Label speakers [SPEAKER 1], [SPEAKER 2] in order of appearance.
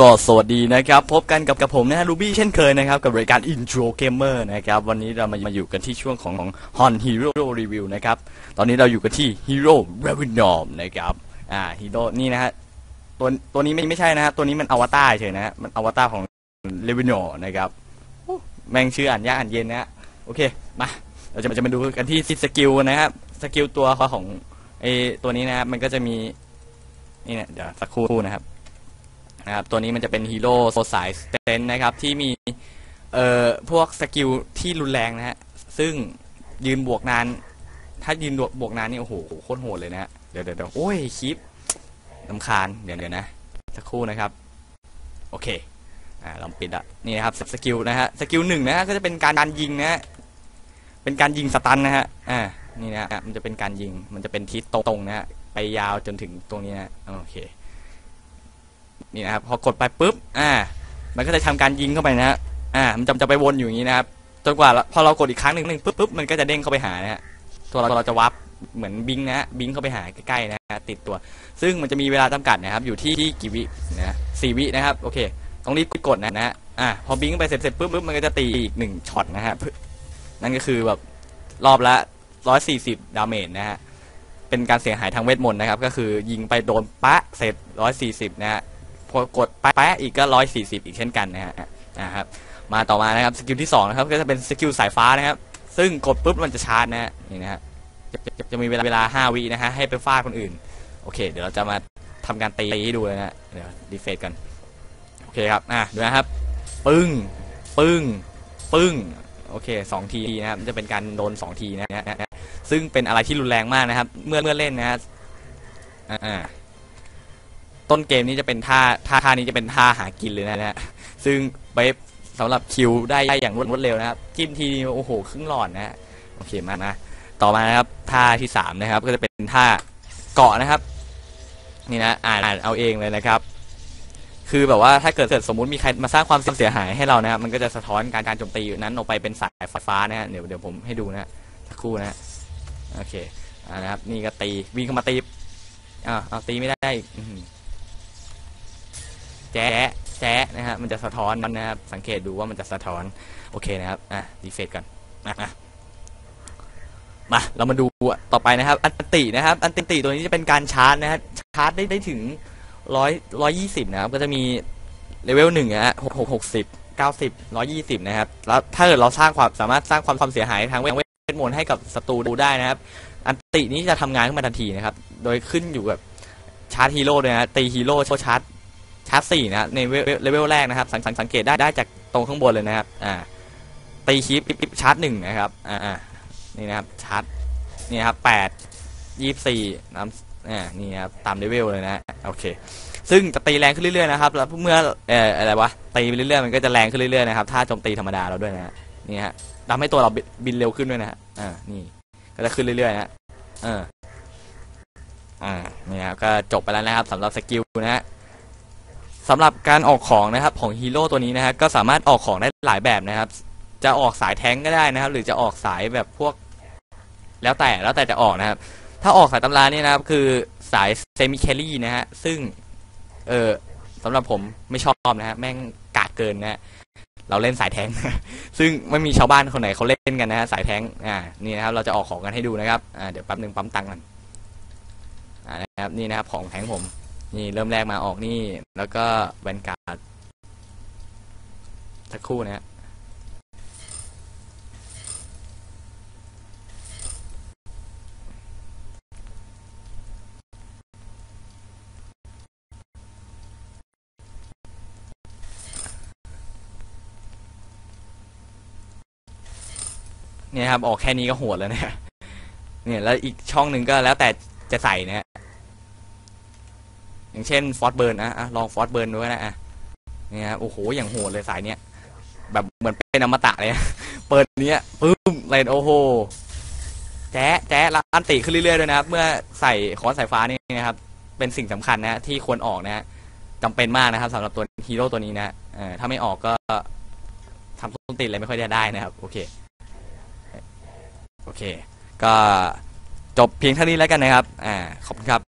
[SPEAKER 1] ก็สวัสดีนะครับ พบกันกับกับผมนะฮะรูบี้เช่นเคยนะครับ กับรายการ Intro Gamer นะครับ วันนี้เรามามาอยู่กันที่ช่วงของของ Hon Hero Review นะครับ ตอนนี้เราอยู่กันที่ Hero r e v e n o m นะครับ อ่าฮีโร่นี่นะฮะตัวตัวนี้ไม่ไม่ใช่นะฮะตัวนี้มันอวตารเฉยนะฮะมันอวตารของ r e v e n o นะครับโอ้แม่งชื่ออ่านยากอ่านเย็นนะฮะโอเค มา เราจะมาจะมาดูกันที่สกิลนะครับสกิลตัวของไอตัวนี้นะครับมันก็จะมีนี่เนี่ยเดี๋ยวสักครู่นะครับ นะครับตัวนี้มันจะเป็นฮีโร่โซสายสเตนนะครับที่มีเอ่อพวกสกิลที่รุนแรงนะฮะซึ่งยืนบวกนาน ถ้ายืนบวกนานนี่โอ้โหโคตรโหดเลยนะฮะเดี๋ยวเดี๋ยวโอ้ยคลิปลำคาญเดี๋ยวเดี๋ยวนะสักครู่นะครับโอเคอ่าลองปิดอะนี่นะครับสกิลนะฮะสกิลหนึ่งนะฮะก็จะเป็นการการยิงนะฮะเป็นการยิงสตันนะฮะอ่านี่นะฮะมันจะเป็นการยิงมันจะเป็นทิศตรงนะฮะไปยาวจนถึงตรงนี้นะโอเค นี่นะครับพอกดไปปุ๊บอ่า มันก็จะทำการยิงเข้าไปนะฮะอ่า มันจะจะไปวนอยู่อย่างนี้นะครับจนกว่าพอเรากดอีกครั้งหนึ่งหนึ่งปุ๊บปุ๊บมันก็จะเด้งเข้าไปหานะฮะตัวเราเราจะวับเหมือนบิงนะฮะบิงเข้าไปหาใกล้ๆนะฮะติดตัว ซึ่งมันจะมีเวลาจำกัดนะครับ อยู่ที่ที่กี่วินะสี่วินะครับโอเคต้องรีบกดนะนะอ่าพอบิงไปเสร็จเสร็จปุ๊บปุ๊บมันก็จะตีอีกหนึ่งช็อตนะฮะนั่นก็คือแบบรอบละร้อยสี่สิบดาเมจนะฮะเป็นการเสียหายทางเวทมนต์นะครับ ก็คือยิงไปโดนปะเสร็จร้อยสี่สิบนะฮะ พอกดแปะอีกก็ร้อยสี่สิบอีกเช่นกันนะฮะนะครับมาต่อมานะครับสกิลที่สองนะครับก็จะเป็นสกิลสายฟ้านะครับ ซึ่งกดปุ๊บมันจะชาร์จนะฮะนี่นะฮะจะจะจะมีเวลาเวลาห้าวินะฮะให้ไปฟาดคนอื่น โอเค เดี๋ยวเราจะมาทำการตีให้ดูเลยนะเดี๋ยวดีเฟซกันโอเคครับอะดูนะครับ ปึ้ง ปึ้ง ปึ้ง โอเคสองทีนะครับ จะเป็นการโดนสองทีนะฮะซึ่งเป็นอะไรที่รุนแรงมากนะครับ เมื่อเมื่อเล่นนะฮะอ่า ต้นเกมนี้จะเป็นท่าท่าท่านี้จะเป็นท่าหากินเลยนะฮะซึ่งเบฟสำหรับคิวได้อย่างรวดรวดเร็วนะครับจิ้มทีโอ้โหครึ่งหลอดนะฮะโอเคมานะต่อมานะครับท่าที่สามนะครับ ก็จะเป็นท่าเกาะนะครับ นี่นะอ่านอ่านเอาเองเลยนะครับ คือแบบว่าถ้าเกิดเกิดสมมุติมีใครมาสร้างความเสียหายให้เรานะครับมันก็จะสะท้อนการการโจมตีนั้นออกไปเป็นสายไฟฟ้านะฮะเดี๋ยวเดี๋ยวผมให้ดูนะสักครู่นะโอเคอ่านะครับ นี่ก็ตีวิ่งเข้ามาตีอ่าเอาตีไม่ได้อีก แจ๊ะแจ๊ะนะฮะมันจะสะท้อนนะครับ สังเกตดูว่ามันจะสะท้อนโอเคนะครับอะดีเฟซกันนะมาเรามาดูต่อไปนะครับ อันตินะครับ อันติตัวนี้จะเป็นการชาร์จนะฮะชาร์จได้ได้ถึงร้อยร้อยยี่สิบนะครับก็จะมีเลเวลหนึ่งนะฮะหกหกหกสิบเก้าสิบร้อยี่สิบนะครับ แล้วถ้าเกิดเราสร้างความสามารถสร้างความความเสียหายทางเวทมนต์ให้กับศัตรูดูได้นะครับ อันตินี้จะทำงานขึ้นมาทันทีนะครับ โดยขึ้นอยู่กับชาร์จฮีโร่เลยนะตีฮีโร่โชชาร์จ ชาร์จสี่นะในเลเวลแรกนะครับสังสังเกตได้ได้จากตรงข้างบนเลยนะครับอ่าตีคีปชาร์จหนึ่งนะครับอ่านี่นะครับชาร์จนี่ครับแปดยี่สี่น้ำอ่านี่ครับตามเลเวลเลยนะโอเคซึ่งจะตีแรงขึ้นเรื่อยๆนะครับแล้วเมื่อเอ่ออะไรวะตีไปเรื่อยๆมันก็จะแรงขึ้นเรื่อยๆนะครับถ้าโจมตีธรรมดาเราด้วยนะฮะนี่ฮะทำให้ตัวเราบินเร็วขึ้นด้วยนะฮะอ่านี่ก็จะขึ้นเรื่อยๆนะเอออ่านี่ครับก็จบไปแล้วนะครับสำหรับสกิลนะฮะ สำหรับการออกของนะครับของฮีโร่ตัวนี้นะฮะก็สามารถออกของได้หลายแบบนะครับ จะออกสายแท้งก็ได้นะครับ หรือจะออกสายแบบพวก แล้วแต่แล้วแต่จะออกนะครับ ถ้าออกสายตำรานี่นะครับ คือสายเซมิแคลรี่นะฮะซึ่ง เออสำหรับผมไม่ชอบนะฮะแม่งกากเกินนะฮะเราเล่นสายแท้งซึ่งไม่มีชาวบ้านคนไหนเขาเล่นกันนะฮะสายแท้งอ่านี่นะครับเราจะออกของกันให้ดูนะครับอ่าเดี๋ยวแป๊บหนึ่งปั๊มตังค์กันอ่านะครับนี่นะครับของแท้งผม นี่เริ่มแรกมาออกนี่ แล้วก็แวนการ์ดสักคู่นะฮะเนี่ยครับ ออกแค่นี้ก็โหดแล้วเนี่ยเนี่ยแล้วอีกช่องหนึ่งก็แล้วแต่จะใส่นะฮะ อย่างเช่นฟอสเบิร์นนะอะลองฟอสเบิร์นดูนะอะนี่ครับโอ้โหอย่างโหดเลยสายเนี้ยแบบเหมือนเป็นอมตะเลยเปิดเนี้ยปึ้มเลยโอ้โหแจ๊ะแจ๊ะแล้วอันติขึ้นเรื่อยๆด้วยนะครับ เมื่อใส่คอนสายฟ้านี่นะครับ เป็นสิ่งสำคัญนะที่ควรออกนะจำเป็นมากนะครับสำหรับตัวฮีโร่ตัวนี้นะเออถ้าไม่ออกก็ทำต้นติดอะไรไม่ค่อยได้นะครับ โอเค โอเค ก็จบเพียงเท่านี้แล้วกันนะครับ อ่า ขอบคุณครับ